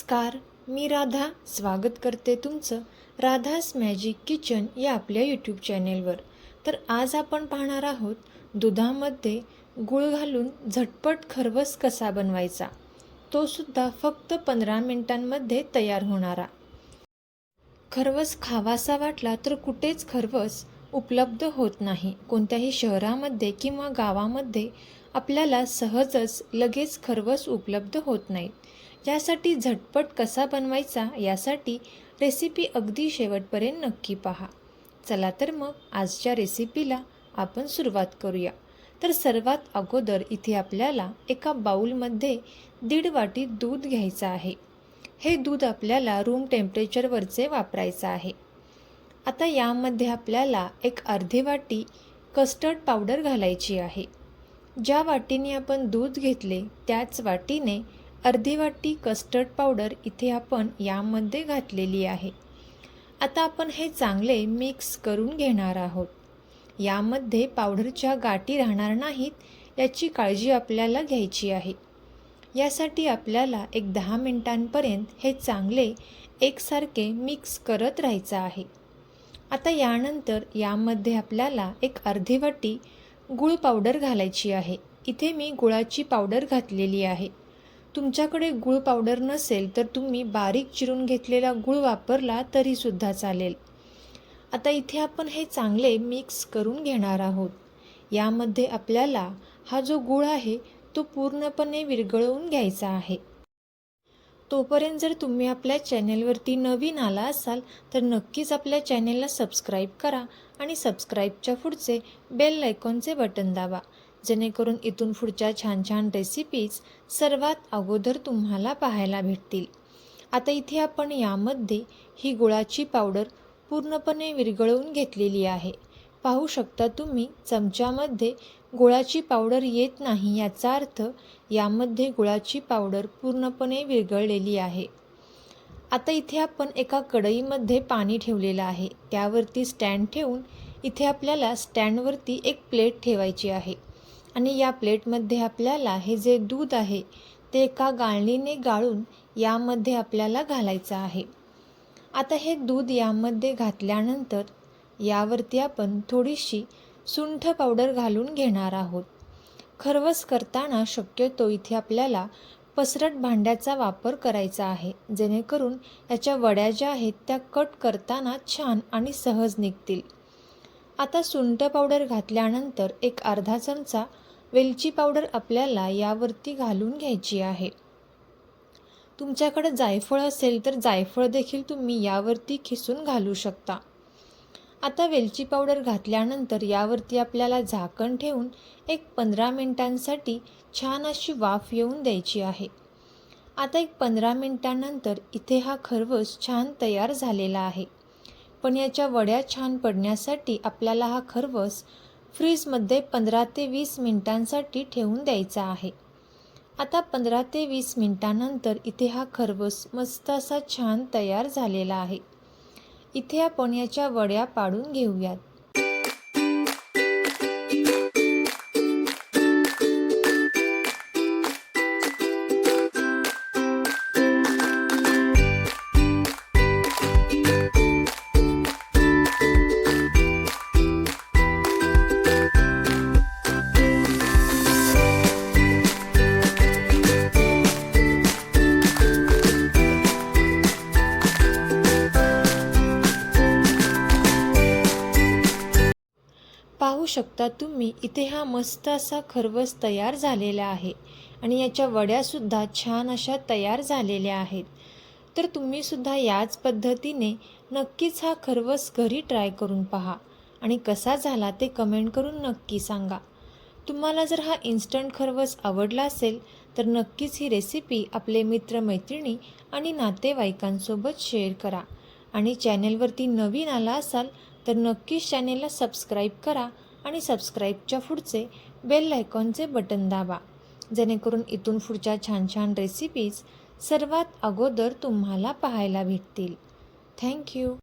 नमस्कार मी राधा. स्वागत करते तुमचं राधास मॅजिक किचन या आपल्या यूट्यूब चॅनेलवर तर आज आपण पाहणार आहोत दुधामध्ये गूळ घालून झटपट खरवस कसा बनवायचा? तो सुद्धा फक्त पंधरा मिनिटांमध्ये तयार होणारा. खरवस खावासा वाटला तर कुठेच खरवस उपलब्ध होत नाही. कोणत्याही शहरामध्ये किंवा गावामध्ये आपल्याला सहजच लगेच खरवस उपलब्ध होत नाहीत यासाठी झटपट कसा बनवायचा यासाठी रेसिपी अगदी शेवटपर्यंत नक्की पहा. चला तर मग आजच्या रेसिपीला आपण सुरुवात करूया. तर सर्वात अगोदर इथे आपल्याला एका बाऊलमध्ये दीड वाटी दूध घ्यायचं आहे. हे दूध आपल्याला रूम टेम्परेचरवरचे वापरायचं आहे. आता यामध्ये आपल्याला एक अर्धी वाटी कस्टर्ड पावडर घालायची आहे. ज्या वाटीने आपण दूध घेतले त्याच वाटीने अर्धी वाटी कस्टर्ड पावडर इथे आपण यामध्ये घातलेली आहे. आता आपण हे चांगले मिक्स करून घेणार आहोत. यामध्ये पावडरच्या गाठी राहणार नाहीत याची काळजी आपल्याला घ्यायची आहे. यासाठी आपल्याला एक दहा मिनिटांपर्यंत हे चांगले एकसारखे मिक्स करत राहायचं आहे. आता यानंतर यामध्ये आपल्याला एक अर्धी वाटी गूळ पावडर घालायची आहे. इथे मी गुळाची पावडर घातलेली आहे. तुमच्याकडे गूळ पावडर नसेल तर तुम्ही बारीक चिरून घेतलेला गूळ वापरला तरीसुद्धा चालेल. आता इथे आपण हे चांगले मिक्स करून घेणार आहोत. यामध्ये आपल्याला हा जो गूळ आहे तो पूर्णपणे विरघळवून घ्यायचा आहे. तोपर्यंत जर तुम्ही आपल्या चॅनेलवरती नवीन आला असाल तर नक्कीच आपल्या चॅनेलला सबस्क्राईब करा आणि सबस्क्राईबच्या पुढचे बेल लायकॉनचे बटन दाबा. जेणेकरून इथून पुढच्या छान छान रेसिपीज सर्वात अगोदर तुम्हाला पाहायला भेटतील. आता इथे आपण यामध्ये ही गुळाची पावडर पूर्णपणे विरघळवून घेतलेली आहे. पाहू शकता तुम्ही चमच्यामध्ये गुळाची पावडर येत नाही याचा अर्थ यामध्ये गुळाची पावडर पूर्णपणे विरघळलेली आहे. आता इथे आपण एका कढईमध्ये पाणी ठेवलेलं आहे. त्यावरती स्टँड ठेवून इथे आपल्याला स्टँडवरती एक प्लेट ठेवायची आहे. आणि या प्लेटमध्ये आपल्याला हे जे दूध आहे ते एका गाळणीने गाळून यामध्ये आपल्याला घालायचं आहे. आता हे दूध यामध्ये घातल्यानंतर यावरती आपण थोडीशी सुंठ पावडर घालून घेणार आहोत. खरवस करताना शक्यतो इथे आपल्याला पसरट भांड्याचा वापर करायचा आहे जेणेकरून याच्या वड्या ज्या आहेत त्या कट करताना छान आणि सहज निघतील. आता सुंठ पावडर घातल्यानंतर एक अर्धा चमचा वेलची पावडर आपल्याला यावरती घालून घ्यायची आहे. तुमच्याकडे जायफळ असेल तर जायफळ देखील तुम्ही यावरती खिसून घालू शकता. आता वेलची पावडर घातल्यानंतर यावरती आपल्याला झाकण ठेवून एक पंधरा मिनिटांसाठी छान अशी वाफ येऊन द्यायची आहे. आता एक पंधरा मिनिटांनंतर इथे हा खरवस छान तयार झालेला आहे. पण याच्या वड्या छान पडण्यासाठी आपल्याला हा खरवस फ्रीजमध्ये पंधरा ते वीस मिनिटांसाठी ठेवून द्यायचा आहे. आता पंधरा ते वीस मिनिटांनंतर इथे हा खरवस मस्त असा छान तयार झालेला आहे. इथे आपण याच्या वड्या पाडून घेऊयात. शकता तुम्ही. इथे हा मस्त असा खरवस तयार झालेला आहे. आणि याच्या वड्यासुद्धा छान अशा तयार झालेल्या आहेत. तर तुम्हीसुद्धा याच पद्धतीने नक्कीच हा खरवस घरी ट्राय करून पहा. आणि कसा झाला ते कमेंट करून नक्की सांगा. तुम्हाला जर हा इन्स्टंट खरवस आवडला असेल तर नक्कीच ही रेसिपी आपले मित्रमैत्रिणी आणि नातेवाईकांसोबत शेअर करा. आणि चॅनेलवरती नवीन आला असाल तर नक्कीच चॅनेलला सबस्क्राईब करा. आणि सबस्क्राईबच्या पुढचे बेल आयकॉनचे बटन दाबा. जेणेकरून इथून पुढच्या छान छान रेसिपीज सर्वात अगोदर तुम्हाला पाहायला भेटतील. थँक्यू